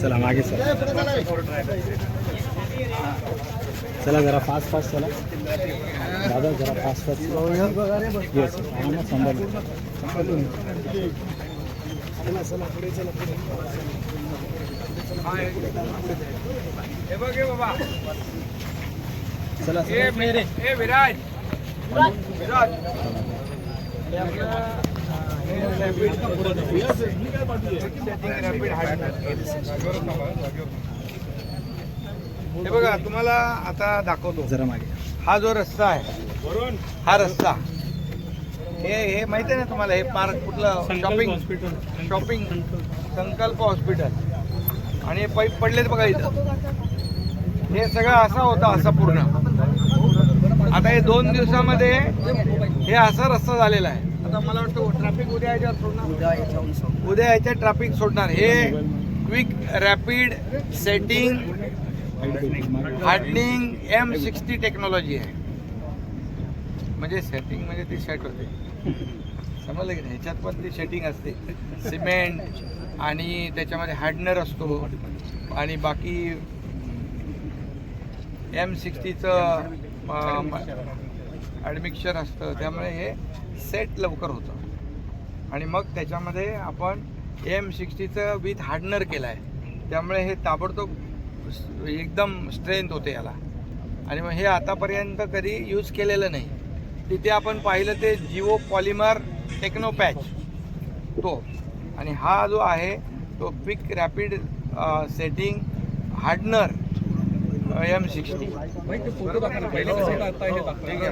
चला मागे चला. चला जरा फास्ट फास्ट चला. दादा जरा फास्ट फास्ट येस हे बाबा चला मेरे विराज. विराज. हे बघा तुम्हाला आता दाखवतो. जरा मागे. हा जो रस्ता आहे हा रस्ता. हे हे माहिती आहे ना तुम्हाला हे पार्क कुठलं? शॉपिंग शॉपिंग संकल्प. हॉस्पिटल आणि हे पाईप पडलेत बघा इथं. हे सगळं असा होता असा पूर्ण. आता हे दोन दिवसामध्ये हे असा रस्ता झालेला आहे. आता मला वाटतं ट्रॅफिक उद्या याच्यावर सोडणार. उद्या याच्यात ट्रॅफिक सोडणार. हे quick rapid setting hardening M sixty technology आहे. म्हणजे सेटिंग म्हणजे ती सेट होते. समजलं की ह्याच्यात पण ती सेटिंग असते. सिमेंट आणि त्याच्यामध्ये हार्डनर असतो. आणि बाकी एम सिक्स्टीचं ॲडमिक्चर असतं. त्यामुळे हे सेट लवकर होतं. आणि मग त्याच्यामध्ये आपण एम सिक्स्टीचं विथ हार्डनर केलं आहे त्यामुळे हे ताबडतोब एकदम स्ट्रेंथ होते याला. आणि मग हे आतापर्यंत कधी यूज केलेलं नाही. तिथे आपण पाहिलं ते जिओ पॉलिमर टेक्नो पॅच तो. आणि हा जो आहे तो quick rapid setting hardener M sixty हे. हे. हे हे.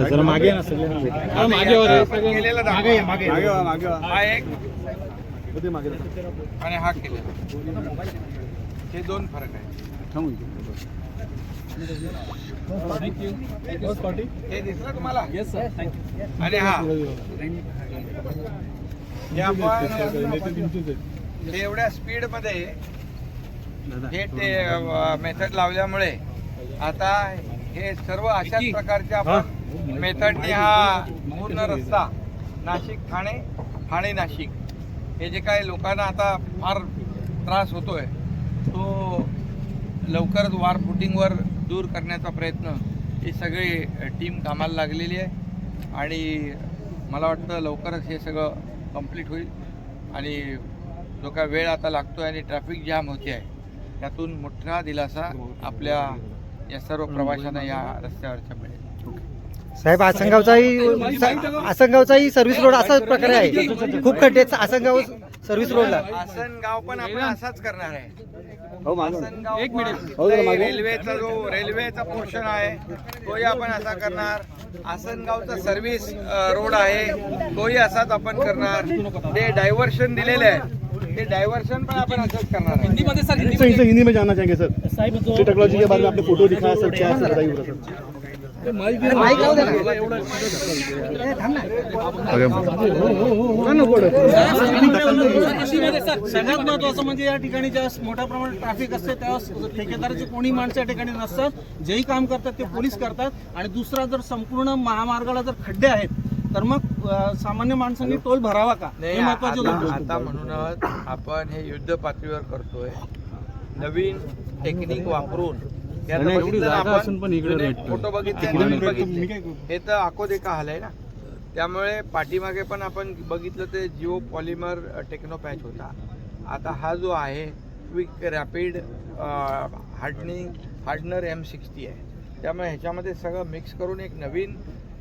जरा मागे ना सगळे मागे. हा, हा आणि हा केलेला हे दोन फरक आहे तुम्हाला? आणि हा. हे हे एवढ्या स्पीडमध्ये हे मेथड लावल्यामुळे आता हे सर्व अशाच प्रकारचे आपण मेथडने हा पूर्ण रस्ता नाशिक ठाणे ठाणे नाशिक. हे जे काय लोकांना आता फार त्रास होतोय तो लवकरच वार फुटिंगवर दूर करण्याचा प्रयत्न ही सगळी टीम कामाला लागलेली आहे. आणि मला वाटतं लवकरच हे सगळं कंप्लीट होईल. आणि जो काय वेळ आता लागतो आहे आणि ट्रॅफिक जाम होते आहे त्यातून मोठा दिलासा आपल्या या सर्व प्रवाशांना या रस्त्यावरच्या मिळेल. साहेब आसनगावचाही आसनगावचाही सर्व्हिस रोड असाच प्रकारे आहे. खूप खड्डे आसनगाव सर्व्हिस रोडला आसन गाव पण आपण असाच करणार आहे. हो, आसनगाव पण रेल्वेचा जो रेल्वेचा पोर्शन आहे तोही आपण असा करणार. आसनगावचा सर्व्हिस रोड आहे तोही असाच आपण करणार. ते डायव्हर्शन दिलेले आहे. ते डायव्हर्शन पण आपण असंच करणार आहे. सर इसे हिंदी में जानना चाहेंगे सर. टेक्नोलॉजी के बारे में आपने फोटो दिखाया सर क्या है सर बताइए सर। सगळ्यात महत्वाचं म्हणजे या ठिकाणी ज्या मोठ्या प्रमाणात ट्रॅफिक असते त्यावेळेस ठेकेदाराचे कोणी माणसं या ठिकाणी नसतात. जेही काम करतात ते पोलीस करतात. आणि दुसरा जर संपूर्ण महामार्गाला जर खड्डे आहेत तर मग सामान्य माणसांनी टोल भरावा का? नाही हे महत्वाचं आता होतं. आता म्हणूनच आपण हे युद्ध पातळीवर करतोय. नवीन टेक्निक वापरून हे आता आणि एवढी बघितलं ना जागा आपण, असून पण इकडे जुने भेटतोय. फोटो बघितले तिकडे नवीन भेटतोय. बघितले हे तर आकोदेका हाल आहे ना. त्यामुळे पाठीमागे पण आपण बघितलं ते जिओ पॉलिमर टेक्नो पॅच होता. आता हा जो आहे quick rapid hardening hardener M sixty आहे. त्यामुळे ह्याच्यामध्ये सगळं मिक्स करून एक नवीन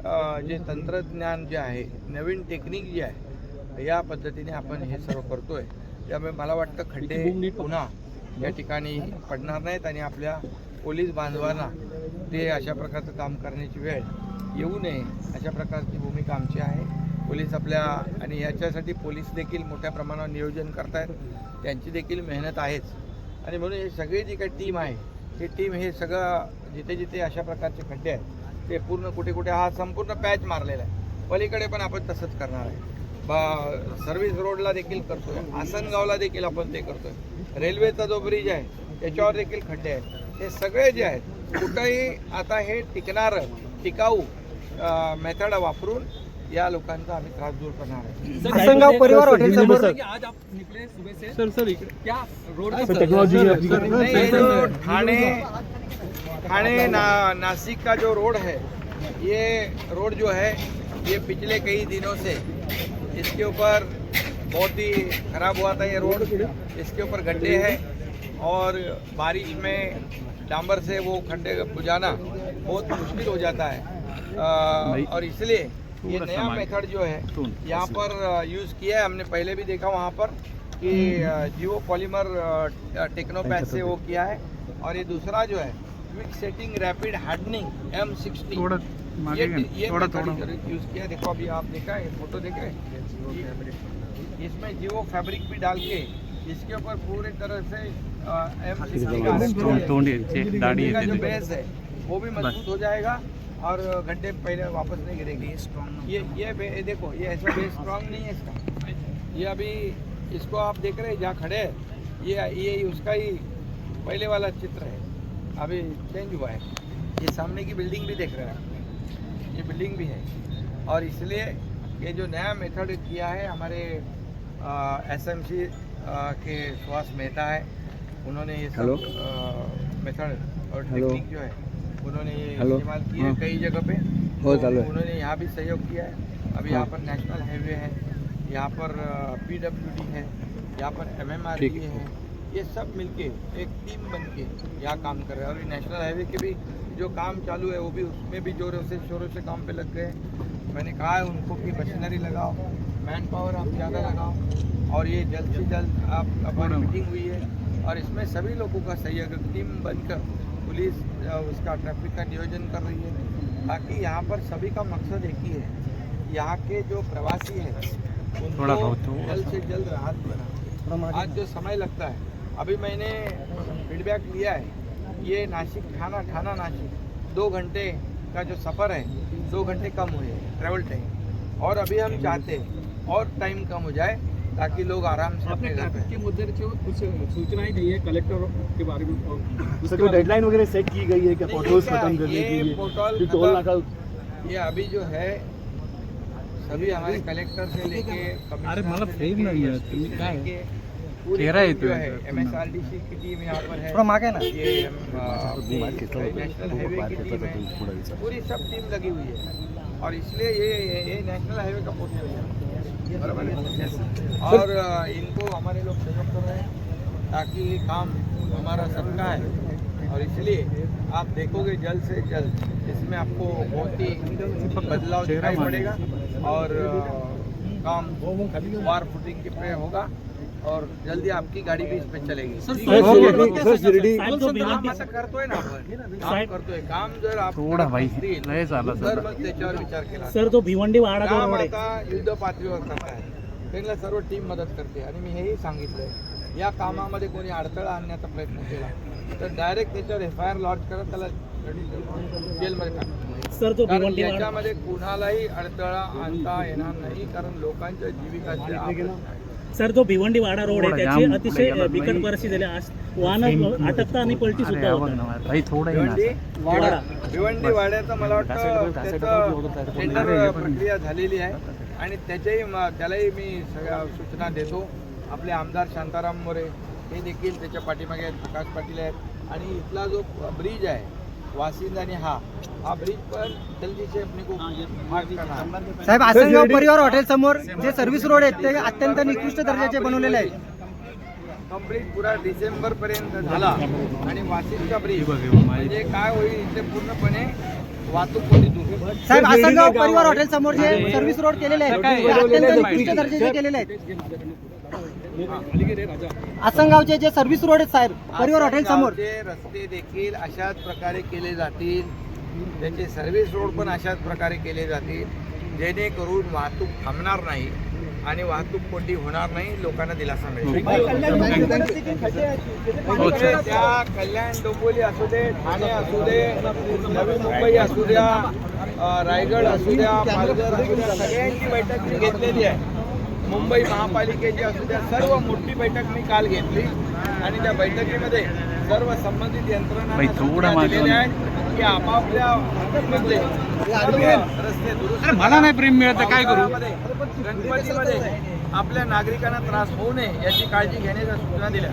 अ, जे तंत्रज्ञान जे आहे नवीन टेक्निक जी आहे या पद्धतीने आपण हे सर्व करतोय. त्यामुळे मला वाटतं खड्डे पुन्हा या ठिकाणी पडणार नाहीत आणि आपल्या पोलीस बांधवांना ते अशा प्रकारचं काम करण्याची वेळ येऊ नये अशा प्रकारची भूमिका आमची आहे. पोलीस आपल्या आणि याच्यासाठी पोलीस देखील मोठ्या प्रमाणावर नियोजन करतायत. त्यांची देखील मेहनत आहेच. आणि म्हणून हे सगळी जी काही टीम आहे ही टीम हे सगळं जिथे जिथे अशा प्रकारचे खड्डे आहेत ते पूर्ण कुठे कुठे हा संपूर्ण पॅच मारलेला आहे. पलीकडे पण आपण तसंच करणार आहे. सर्व्हिस रोडला देखील करतोय. आसनगावला देखील आपण ते करतोय. रेल्वेचा जो ब्रिज आहे त्याच्यावर देखील खड्डे आहेत. हे सगळे जे आहेत कुठंही आता हे टिकणारं टिकाऊ मेथड वापरून या लोकांचा आम्ही त्रास दूर करणार आहे. परिवार हॉटेल समोर सर सर इकडे. सर टेक्नोलॉजी नहीं, ये जो ठाणे ठाणे ना नासिक का जो रोड है ये रोड जो है ये पिछले कई दिनों से इसके ऊपर बहुत ही खराब हुआ था ये रोड। इसके ऊपर गड्ढे हैं। और बारिश में डांबर से वो खड्डे बुझाना बहुत मुश्किल हो जाता है। अ, और इसलिए ये नया मेथड जो है यहाँ पर यूज़ किया है। हमने पहले भी देखा वहाँ पर कि जियो पॉलीमर टेक्नोपैथ से वो किया है। और ये दूसरा जो है quick setting rapid hardening M sixty ये ये यूज़ किया देखो अभी आप देखा है फ़ोटो देख इसमें जियो फैब्रिक भी डाल के इसके ऊपर पूरी तरह से जो बेस है वो भी मज़बूत हो जाएगा और घंटे पहले वापस नहीं गिरेगी। ये ये ये देखो ये ऐसा बेस स्ट्रॉन्ग नहीं है इसका। ये अभी इसको आप देख रहे हैं जहाँ खड़े हैं ये ये उसका ही पहले वाला चित्र है। अभी चेंज हुआ है। ये सामने की बिल्डिंग भी देख रहे हैं ये बिल्डिंग भी है। और इसलिए ये जो नया मेथड किया है हमारे एस एम सी के सुहास मेहता है उन्होंने ये सब मेथड और टेक्निक जो है उन्होंने ये इस्तेमाल किया है। कई जगह पे। तो उन्होंने यहाँ भी सहयोग किया है। अभी यहाँ पर नेशनल हाईवे है यहाँ पर पी डब्ल्यू डी है यहाँ पर एम एम आर है। ये सब मिलके एक टीम बन के यहाँ काम कर रहे हैं। और नेशनल हाईवे के भी जो काम चालू है वो भी उसमें भी जोरों से शोरों से काम पे लग गए। मैंने कहा है उनको कि मशीनरी लगाओ मैन पावर आप ज़्यादा लगाओ। और ये जल्द से जल्द आप हमारी मीटिंग हुई है। और इसमें सभी लोगों का सहयोग टीम बनकर पुलिस उसका ट्रैफ़िक का नियोजन कर रही है। ताकि यहाँ पर सभी का मकसद एक ही है यहाँ के जो प्रवासी हैं उनको जल्द से जल्द राहत बना आज जो समय लगता है अभी मैंने फीडबैक लिया है ये नासिक ठाना ठाना नासिक दो घंटे का जो सफ़र है दो घंटे कम हुए ट्रैवल टाइम और अभी हम चाहते हैं और टाइम कम हो जाए ताकि लोग आराम से अपने घर पे के मुद्दे से कुछ सूचनाएँ दी है कलेक्टर के बारे में? सर कोई डेडलाइन वगैरह सेट की गई है क्या फ़ोटोज़ खत्म करने ये के लिए? पोर्टल टोल नाका ये अभी जो है सभी हमारे कलेक्टर से लेके अरे मला कमिश्नर से फ्रेम लेके, नाही से काय? चेहरा टीम येतोय. है एमएसआरडीसी की टीम यहाँ पर है थोड़ा मागे ना ये नेशनल हाईवे की टीम है? पूरी सब टीम लगी हुई है। और इसलिए ये ये, ये नेशनल हाईवे का पोर्टल है। और इनको हमारे लोग सहयोग कर रहे हैं, ताकि ये काम हमारा सबका है। और इसलिए आप देखोगे जल्द से जल्द इसमें आपको बहुत ही बदलाव दिखाई पड़ेगा और काम वार फुटिंग के पे होगा। और जल्दी आपकी गाडी भी इस पे चलेगी। काम आता करतोय ना आपण काम करतोय काम जर असतील, तर मग त्याच्यावर विचार केला सर तो भिवंडी वाडा काम आता युद्ध पातळीवर त्यांना सर्व टीम मदत करते आणि मी हेही सांगितलंय या कामामध्ये कोणी अडथळा आणण्याचा प्रयत्न केला तर डायरेक्ट त्याच्यावर एफ आय आर लॉन्च करत त्याला जेलमध्ये टाका. सर तो कारण भिवंडी वाडा याच्यामध्ये कुणालाही अडथळा आणता येणार नाही कारण लोकांच्या जीविकाचे. सर तो भिवंडी वाडा रोड आहे त्याची अतिशय बिकट परिस्थिती झाली. आज वाहन अटकता आणि पलटी सुद्धा वाडा. भिवंडी वाड्याचं मला वाटतं त्याचं टेंडर प्रक्रिया झालेली आहे. आणि त्याच्याही म- त्यालाही मी सगळ्या सूचना देतो. आपले आमदार शांताराम मोरे हे देखील त्याच्या पाठीमागे आहेत प्रकाश पाटील आहेत. आणि इथला जो ब्रिज आहे वासिंद आणि हा. हा ब्रिज पण जल्दी से अपने को मार्क करना है. साहेब आसनगाव परिवार हॉटेल समोर जे सर्व्हिस रोड आहेत ते अत्यंत निकृष्ट दर्जाचे बनवलेले आहेत. कंप्लीट पुरा डिसेंबर पर्यंत झाला. आणि वाशिमचा ब्रिज म्हणजे काय होईल इथे पूर्णपणे वाहतूक साहेब आसनगाव परिवार हॉटेल समोर जे सर्व्हिस रोड केलेले आहेत ते अत्यंत निकृष्ट दर्जाचे केलेले आहेत. आसनगावचे जे सर्व्हिस रोड आहेत साहेब परिवार हॉटेल समोर रस्ते देखील अशाच प्रकारे केले जातील. त्याचे सर्व्हिस रोड पण अशाच प्रकारे केले जातील. जेणेकरून वाहतूक थांबणार नाही आणि वाहतूक कोणती होणार नाही लोकांना दिलासा मिळेल. म्हणजे त्या कल्याण डोंबिवली असू दे ठाणे असू दे नवी मुंबई असू द्या रायगड असू द्या पालघर असू द्या सगळ्यांची बैठक घेतलेली आहे. मुंबई महापालिकेची असू द्या सर्व मोठी बैठक मी काल घेतली आणि त्या बैठकीमध्ये सर्व संबंधित यंत्रणांना सूचना दिलेल्या आहेत की आपापल्या सर्व रस्ते दुरुस्त मला नाही प्रेम मिळत काय करू गणपतीमध्ये आपल्या नागरिकांना त्रास होऊ नये याची काळजी घेण्याच्या सूचना दिल्या